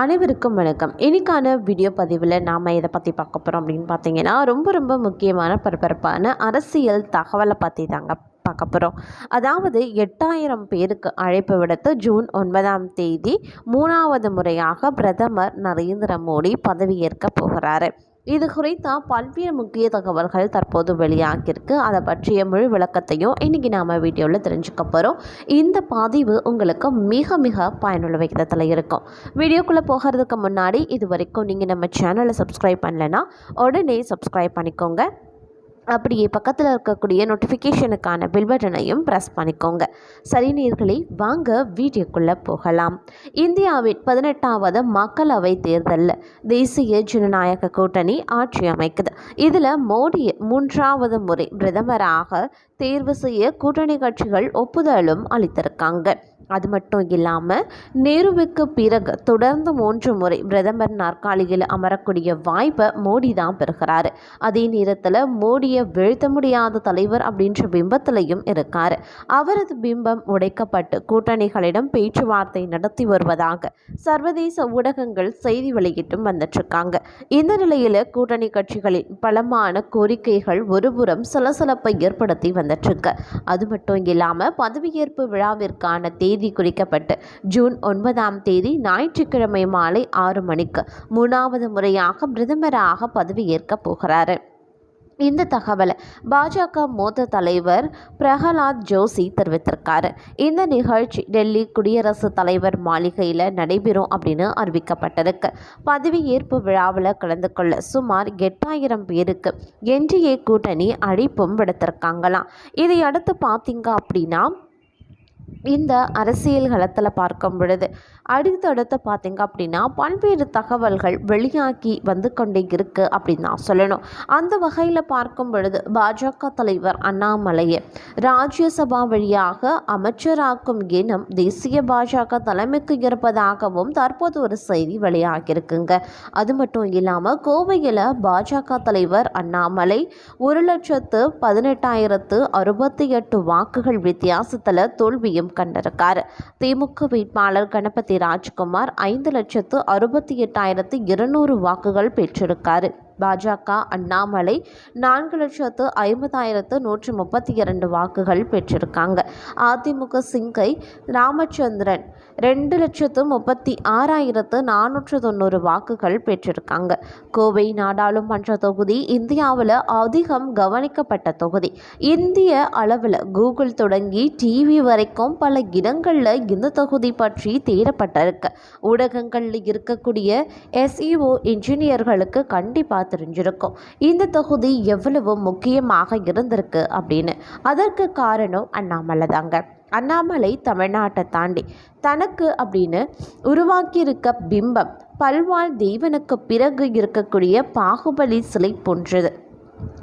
அனைவருக்கும் வணக்கம். இன்னைக்கான வீடியோ பதிவில் நாம் இதை பற்றி பார்க்க போகிறோம் அப்படின்னு பார்த்தீங்கன்னா ரொம்ப ரொம்ப முக்கியமான பரபரப்பான அரசியல் தகவலை பற்றி தாங்க பார்க்க போகிறோம் அதாவது எட்டாயிரம் பேருக்கு அழைப்பு விடுத்து ஜூன் ஒன்பதாம் தேதி மூணாவது முறையாக பிரதமர் நரேந்திர மோடி பதவியேற்க போகிறாரு. இது குறித்த பல்வேறு முக்கிய தகவல்கள் தற்போது வெளியாகியிருக்கு. அதை பற்றிய முழு விளக்கத்தையும் இன்றைக்கி நாம் வீடியோவில் தெரிஞ்சுக்க போகிறோம் இந்த பதிவு உங்களுக்கு மிக மிக பயனுள்ள விகிதத்தில் இருக்கும். வீடியோக்குள்ளே போகிறதுக்கு முன்னாடி இது வரைக்கும் நீங்கள் நம்ம சேனலை சப்ஸ்கிரைப் பண்ணலைன்னா உடனே சப்ஸ்கிரைப் பண்ணிக்கோங்க. அப்படியே பக்கத்தில் இருக்கக்கூடிய நோட்டிஃபிகேஷனுக்கான பில் பட்டனையும் ப்ரெஸ் பண்ணிக்கோங்க. சரி நீர்களை வாங்க வீடியோக்குள்ளே போகலாம். இந்தியாவின் பதினெட்டாவது மக்களவை தேர்தலில் தேசிய ஜனநாயக கூட்டணி ஆட்சி அமைக்குது. இதில் மோடி மூன்றாவது முறை பிரதமராக தேர்வு செய்ய கூட்டணி கட்சிகள் ஒப்புதலும் அளித்திருக்காங்க. அது மட்டும் இல்லாமல் நேருவுக்கு பிறகு தொடர்ந்து மூன்று முறை பிரதமர் நாற்காலியில் அமரக்கூடிய வாய்ப்பை மோடி தான் பெறுகிறாரு. அதே நேரத்தில் மோடியை வீழ்த்த முடியாத தலைவர் அப்படின்ற பிம்பத்திலையும் இருக்கார். அவரது பிம்பம் உடைக்கப்பட்டு கூட்டணிகளிடம் பேச்சுவார்த்தை நடத்தி வருவதாக சர்வதேச ஊடகங்கள் செய்தி வெளியிட்டும் வந்துட்டுருக்காங்க இந்த நிலையில் கூட்டணி கட்சிகளின் பலமான கோரிக்கைகள் ஒருபுறம் சலசலப்பை ஏற்படுத்தி வந்துட்டுருக்கு அது மட்டும் இல்லாமல் பதவியேற்பு விழாவிற்கான தேதி தேதி குறிக்கப்பட்டு ஜூன் ஒன்பதாம் தேதி ஞாயிற்றுக்கிழமை மாலை ஆறு மணிக்கு மூணாவது முறையாக பிரதமராக பதவியேற்க போகிறாரு. இந்த தகவலை பாஜக மூத்த தலைவர் பிரகலாத் ஜோஷி தெரிவித்திருக்காரு. இந்த நிகழ்ச்சி டெல்லி குடியரசுத் தலைவர் மாளிகையில் நடைபெறும் அப்படின்னு அறிவிக்கப்பட்டிருக்கு. பதவியேற்பு விழாவில் கலந்து கொள்ள சுமார் எட்டாயிரம் பேருக்கு என்டிஏ கூட்டணி அழைப்பும் விடுத்திருக்காங்களாம். இதையடுத்து பார்த்தீங்க அப்படின்னா இந்த அரசியல் களத்தில் பார்க்கும் பொழுது அடுத்தடுத்து பார்த்திங்க அப்படின்னா பல்வேறு தகவல்கள் வெளியாகி வந்து கொண்டே இருக்குது அப்படின்னு நான் சொல்லணும். அந்த வகையில் பார்க்கும் பொழுது பாஜக தலைவர் அண்ணாமலையை ராஜ்யசபா வழியாக அமைச்சராக்கும் எண்ணம் தேசிய பாஜக தலைமைக்கு இருப்பதாகவும் தற்போது ஒரு செய்தி வெளியாகியிருக்குங்க. அது மட்டும் இல்லாமல் கோவையில் பாஜக தலைவர் அண்ணாமலை ஒரு லட்சத்து பதினெட்டாயிரத்து அறுபத்தி எட்டு வாக்குகள் வித்தியாசத்தில் தோல்வி தோல்வியும் கண்டிருக்கார். திமுக வேட்பாளர் கணபதி ராஜ்குமார் ஐந்து லட்சத்து அறுபத்தி எட்டாயிரத்து இருநூறு வாக்குகள் பெற்றிருக்காரு. பாஜக அண்ணாமலை நான்கு லட்சத்து ஐம்பதாயிரத்து நூற்றி முப்பத்தி இரண்டு வாக்குகள் பெற்றிருக்காங்க. அதிமுக சிங்கை ராமச்சந்திரன் ரெண்டு லட்சத்து முப்பத்தி ஆறாயிரத்து நானூற்று தொண்ணூறு வாக்குகள் பெற்றிருக்காங்க. கோவை நாடாளுமன்ற தொகுதி இந்தியாவில் அதிகம் கவனிக்கப்பட்ட தொகுதி. இந்திய அளவில் கூகுள் தொடங்கி டிவி வரைக்கும் பல இடங்களில் இந்த தொகுதி பற்றி தேடப்பட்டிருக்கு. ஊடகங்களில் இருக்கக்கூடிய எஸ்இஓ இன்ஜினியர்களுக்கு கண்டிப்பாக தெரிஞ்சிருக்கும் இந்த தொகுதி எவ்வளவு முக்கியமாக இருந்திருக்கு அப்படின்னு. அதற்கு காரணம் அண்ணாமலை தாங்க. அண்ணாமலை தமிழ்நாட்டை தாண்டி தனக்கு அப்படின்னு உருவாக்கியிருக்க பிம்பம் பல்வாழ் தெய்வனுக்கு பிறகு இருக்கக்கூடிய பாகுபலி சிலை போன்றது.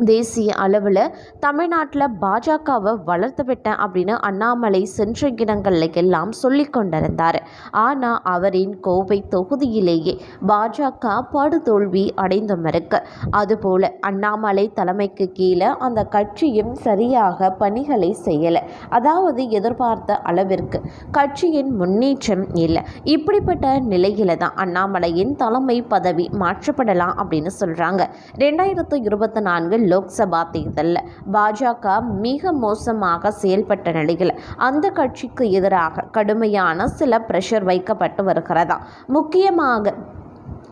தேசிய அளவில் தமிழ்நாட்டில் பாஜகவை வளர்த்து விட்டேன் அப்படின்னு அண்ணாமலை சென்ற இடங்களில் எல்லாம் சொல்லி கொண்டிருந்தார். ஆனால் அவரின் கோவை தொகுதியிலேயே பாஜக படுதோல்வி அடைந்தும் இருக்கு. அதுபோல் அண்ணாமலை தலைமைக்கு கீழே அந்த கட்சியும் சரியாக பணிகளை செய்யலை. அதாவது எதிர்பார்த்த அளவிற்கு கட்சியின் முன்னேற்றம் இல்லை. இப்படிப்பட்ட நிலையில தான் அண்ணாமலையின் தலைமை பதவி மாற்றப்படலாம் அப்படின்னு சொல்கிறாங்க ரெண்டாயிரத்து இருபத்தி நான்கு லோக்சபா தேர்தலில் பாஜக மிக மோசமாக செயல்பட்ட நிலையில் அந்த கட்சிக்கு எதிராக கடுமையான சில பிரஷர் வைக்கப்பட்டு வருகிறதா? முக்கியமாக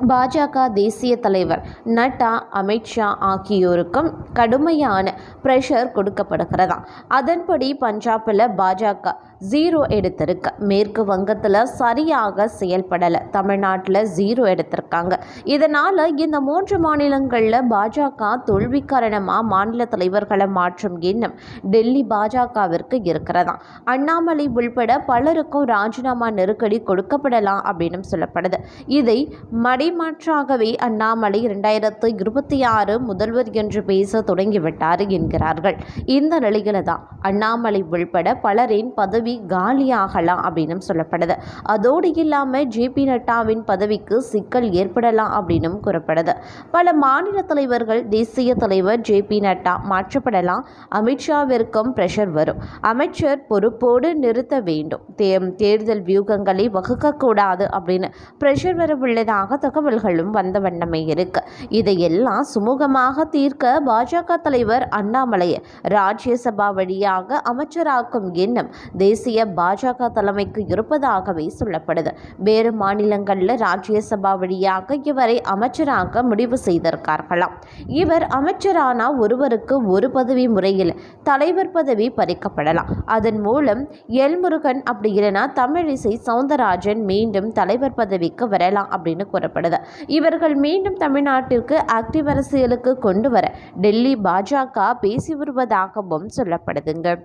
பாஜக தேசிய தலைவர் நட்டா அமித்ஷா ஆகியோருக்கும் கடுமையான ப்ரெஷர் கொடுக்கப்படுகிறதா? அதன்படி பஞ்சாபில் பாஜக ஜீரோ எடுத்திருக்கு. மேற்கு வங்கத்தில் சரியாக செயல்படலை. தமிழ்நாட்டில் ஜீரோ எடுத்திருக்காங்க. இதனால் இந்த மூன்று மாநிலங்களில் பாஜக தோல்வி காரணமாக மாநில தலைவர்களை மாற்றும் எண்ணம் டெல்லி பாஜகவிற்கு இருக்கிறதா? அண்ணாமலை உள்பட பலருக்கும் ராஜினாமா நெருக்கடி கொடுக்கப்படலாம் அப்படின்னு சொல்லப்படுது. இதை மடைமாற்றாகவே அண்ணாமலை இரண்டாயிரத்து இருபத்தி ஆறு முதல்வர் என்று பேச தொடங்கிவிட்டார் என்கிறார்கள். இந்த நிலையில தான் அண்ணாமலை உள்பட பலரின் பதவி பதவி காலியாகலாம் அப்படின்னு சொல்லப்படுது. அதோடு இல்லாமல் ஜேபி நட்டாவின் பதவிக்கு சிக்கல் ஏற்படலாம் அப்படின்னும் கூறப்படுது. பல மாநில தலைவர்கள் தேசிய தலைவர் ஜேபி நட்டா மாற்றப்படலாம். அமித்ஷாவிற்கும் பிரஷர் வரும். அமைச்சர் பொறுப்போடு நிறுத்த வேண்டும். தே தேர்தல் வியூகங்களை வகுக்கக்கூடாது அப்படின்னு பிரஷர் வரவுள்ளதாக தகவல்களும் வந்த வண்ணமே இருக்கு. இதையெல்லாம் சுமூகமாக தீர்க்க பாஜக தலைவர் அண்ணாமலையை ராஜ்யசபா வழியாக அமைச்சராக்கும் எண்ணம். தேசிய பாஜக தலைமைக்கு இருப்பதாகவே சொல்லப்படுது. வேறு மாநிலங்களில் ராஜ்யசபா வழியாக இவரை அமைச்சராக முடிவு செய்திருக்கார்களாம். இவர் அமைச்சரானா ஒருவருக்கு ஒரு பதவி முறையில் தலைவர் பதவி பறிக்கப்படலாம். அதன் மூலம் எல்முருகன் அப்படி இல்லைன்னா தமிழிசை சவுந்தரராஜன் மீண்டும் தலைவர் பதவிக்கு வரலாம் அப்படின்னு கூறப்படுது. இவர்கள் மீண்டும் தமிழ்நாட்டிற்கு ஆக்டிவ் அரசியலுக்கு கொண்டு வர டெல்லி பாஜக பேசி வருவதாகவும் சொல்லப்படுதுங்க.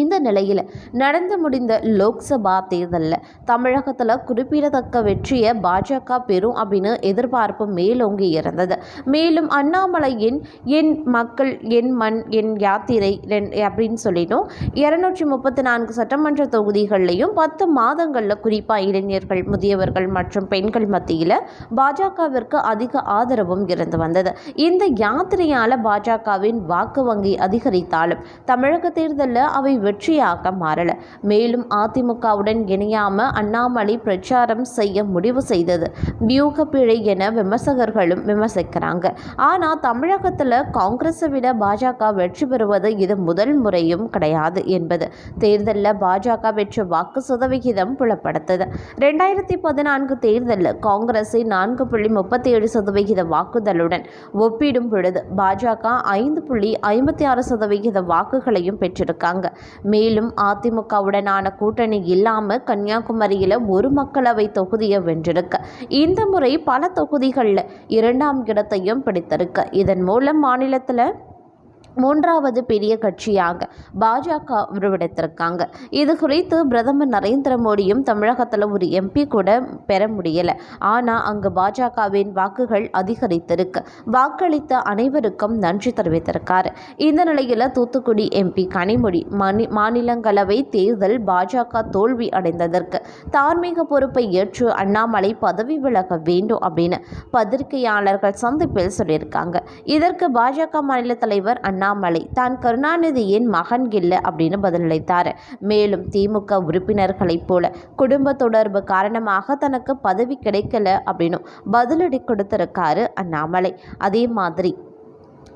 இந்த நிலையில் நடந்து முடிந்த லோக்சபா தேர்தலில் தமிழகத்தில் குறிப்பிடத்தக்க வெற்றியை பாஜக பெறும் அப்படின்னு எதிர்பார்ப்பு மேலோங்கி இருந்தது. மேலும் அண்ணாமலையின் என் மக்கள் என் மண் என் யாத்திரை ரெண் அப்படின்னு சொல்லிட்டும் இரநூற்றி முப்பத்தி நான்கு சட்டமன்ற தொகுதிகள்லையும் பத்து மாதங்களில் குறிப்பாக இளைஞர்கள் முதியவர்கள் மற்றும் பெண்கள் மத்தியில் பாஜகவிற்கு அதிக ஆதரவும் இருந்து வந்தது. இந்த யாத்திரையால் பாஜகவின் வாக்கு வங்கி அதிகரித்தாலும் தமிழக தேர்தலில் அவை வெற்றியாக மாறல. மேலும் அதிமுகவுடன் இணையாம அண்ணாமலை பிரச்சாரம் செய்ய முடிவு செய்தது. வியூக பிழை என விமர்சகர்களும் விமர்சிக்கிறாங்க. ஆனால் தமிழகத்தில் காங்கிரஸை விட பாஜக வெற்றி பெறுவது இது முதல் முறையும் கிடையாது என்பது. தேர்தலில் பாஜக பெற்ற வாக்கு சதவிகிதம் புலப்படுத்தது. ரெண்டாயிரத்தி பதினான்கு தேர்தலில் காங்கிரஸை நான்கு புள்ளி முப்பத்தி ஏழு சதவிகித வாக்குதலுடன் ஒப்பிடும் பொழுது பாஜக ஐந்து புள்ளி ஐம்பத்தி ஆறு சதவிகித வாக்குகளையும் பெற்றிருக்காங்க. மேலும் அதிமுகவுடனான கூட்டணி இல்லாமல் கன்னியாகுமரியில் ஒரு மக்களவை தொகுதியை வென்றிருக்கு. இந்த முறை பல தொகுதிகளில் இரண்டாம் இடத்தையும் பிடித்திருக்கு. இதன் மூலம் மாநிலத்தில் மூன்றாவது பெரிய கட்சியாக பாஜக உருவெடுத்திருக்காங்க. இது குறித்து பிரதமர் நரேந்திர மோடியும் தமிழகத்தில் ஒரு எம்பி கூட பெற முடியலை. ஆனால் அங்கு பாஜகவின் வாக்குகள் அதிகரித்திருக்கு. வாக்களித்த அனைவருக்கும் நன்றி தெரிவித்திருக்காரு. இந்த நிலையில் தூத்துக்குடி எம்பி கனிமொழி மாநி மாநிலங்களவை தேர்தல் பாஜக தோல்வி அடைந்ததற்கு தார்மீக பொறுப்பை ஏற்று அண்ணாமலை பதவி விலக வேண்டும் அப்படின்னு பத்திரிகையாளர்கள் சந்திப்பில் சொல்லியிருக்காங்க. இதற்கு பாஜக மாநில தலைவர் அண்ணாமலை தான் கருணாநிதியின் மகன் இல்லை அப்படின்னு பதிலளித்தார். மேலும் திமுக உறுப்பினர்களைப் போல குடும்ப தொடர்பு காரணமாக தனக்கு பதவி கிடைக்கல அப்படின்னு பதிலடி கொடுத்திருக்காரு அண்ணாமலை. அதே மாதிரி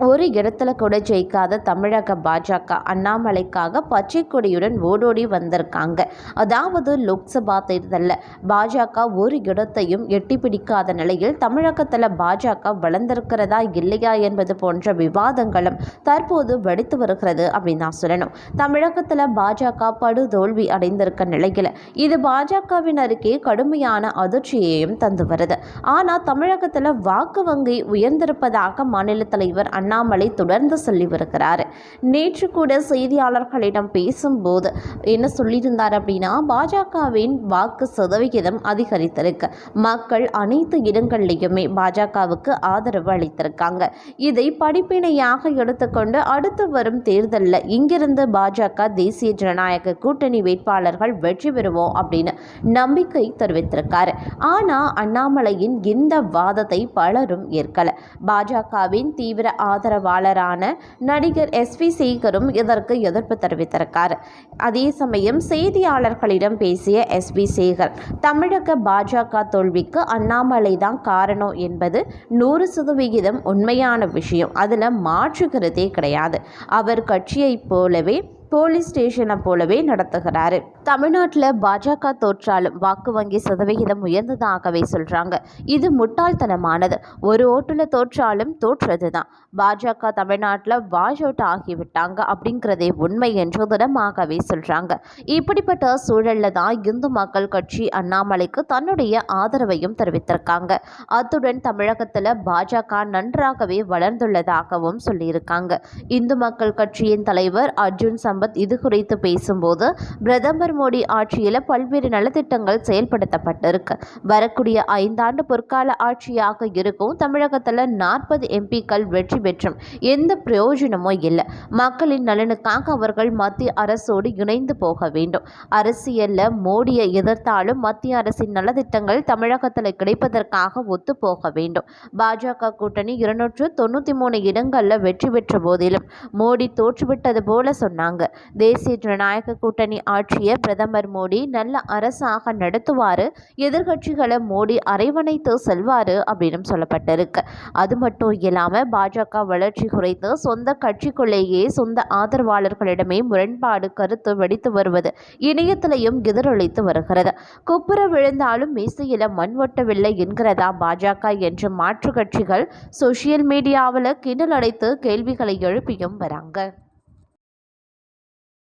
ஒரு இடத்துல கூட ஜெயிக்காத தமிழக பாஜக அண்ணாமலைக்காக பச்சை கொடியுடன் ஓடோடி வந்திருக்காங்க. அதாவது லோக்சபா தேர்தலில் பாஜக ஒரு இடத்தையும் எட்டி பிடிக்காத நிலையில் தமிழகத்தில் பாஜக வளர்ந்திருக்கிறதா இல்லையா என்பது போன்ற விவாதங்களும் தற்போது வெடித்து வருகிறது அப்படின்னு தான் சொல்லணும். தமிழகத்தில் பாஜக படுதோல்வி அடைந்திருக்க நிலையில் இது பாஜகவினருக்கே கடுமையான அதிர்ச்சியையும் தந்து வருது. ஆனால் தமிழகத்தில் வாக்கு வங்கி உயர்ந்திருப்பதாக மாநில தலைவர் அண்ணாமலை தொடர்ந்து சொல்லி வருகிறார் நேற்று கூட செய்தியாளர்களிடம் பேசும்போது என்ன சொல்லியிருந்தார் அப்படின்னா பாஜகவின் வாக்கு சதவிகிதம் அதிகரித்திருக்கு. மக்கள் அனைத்து இடங்கள்லையுமே பாஜகவுக்கு ஆதரவு அளித்திருக்காங்க. இதை படிப்பினையாக எடுத்துக்கொண்டு அடுத்து வரும் தேர்தலில் இங்கிருந்து பாஜக தேசிய ஜனநாயக கூட்டணி வேட்பாளர்கள் வெற்றி பெறுவோம் அப்படின்னு நம்பிக்கை தெரிவித்திருக்காரு. ஆனால் அண்ணாமலையின் இந்த வாதத்தை பலரும் ஏற்கல. பாஜகவின் தீவிர ஆதரவாளரான நடிகர் எஸ் வி சேகரும் இதற்கு எதிர்ப்பு தெரிவித்திருக்கார். அதே சமயம் செய்தியாளர்களிடம் பேசிய எஸ் வி சேகர் தமிழக பாஜக தோல்விக்கு அண்ணாமலை தான் காரணம் என்பது நூறு சதவிகிதம் உண்மையான விஷயம். அதில் மாற்று கருத்தே கிடையாது. அவர் கட்சியைப் போலவே போலீஸ் ஸ்டேஷனை போலவே நடத்துகிறாரு. தமிழ்நாட்டில் பாஜக தோற்றாலும் வாக்கு வங்கி சதவிகிதம் உயர்ந்ததாகவே சொல்கிறாங்க இது முட்டாள்தனமானது. ஒரு ஓட்டில் தோற்றாலும் தோற்றது தான் பாஜக தமிழ்நாட்டில் வாஷ் அவுட் ஆகிவிட்டாங்க அப்படிங்கிறதே உண்மை என்று திடமாகவே சொல்கிறாங்க இப்படிப்பட்ட சூழல்ல தான் இந்து மக்கள் கட்சி அண்ணாமலைக்கு தன்னுடைய ஆதரவையும் தெரிவித்திருக்காங்க. அத்துடன் தமிழகத்தில் பாஜக நன்றாகவே வளர்ந்துள்ளதாகவும் சொல்லியிருக்காங்க. இந்து மக்கள் கட்சியின் தலைவர் அர்ஜுன் சம் சம்பத் இது குறித்து பேசும்போது பிரதமர் மோடி ஆட்சியில் பல்வேறு நலத்திட்டங்கள் செயல்படுத்தப்பட்டிருக்கு. வரக்கூடிய ஐந்தாண்டு பொற்கால ஆட்சியாக இருக்கும் தமிழகத்தில் நாற்பது எம்பிக்கள் வெற்றி பெற்றும் எந்த பிரயோஜனமும் இல்லை. மக்களின் நலனுக்காக அவர்கள் மத்திய அரசோடு இணைந்து போக வேண்டும். அரசியலில் மோடியை எதிர்த்தாலும் மத்திய அரசின் நலத்திட்டங்கள் தமிழகத்தில் கிடைப்பதற்காக ஒத்து போக வேண்டும். பாஜக கூட்டணி இருநூற்று தொண்ணூற்றி மூணு இடங்களில் வெற்றி பெற்ற போதிலும் மோடி தோற்றுவிட்டது போல சொன்னாங்க. தேசிய ஜனநாயக கூட்டணி ஆட்சியை பிரதமர் மோடி நல்ல அரசாக நடத்துவார் எதிர்க்கட்சிகளை மோடி அரவணைத்து செல்வார் அப்படின்னு சொல்லப்பட்டிருக்கு. அது மட்டும் இல்லாமல் பாஜக வளர்ச்சி குறைத்து சொந்த கட்சிக்குள்ளேயே சொந்த ஆதரவாளர்களிடமே முரண்பாடு கருத்து வெடித்து வருவது இணையத்திலையும் எதிரொலித்து வருகிறது. குப்புற விழுந்தாலும் மீசையில மண் ஒட்டவில்லை என்கிறதா பாஜக என்று மாற்று கட்சிகள் சோசியல் மீடியாவில் கிண்டல் அடைத்து கேள்விகளை எழுப்பியும் வராங்க.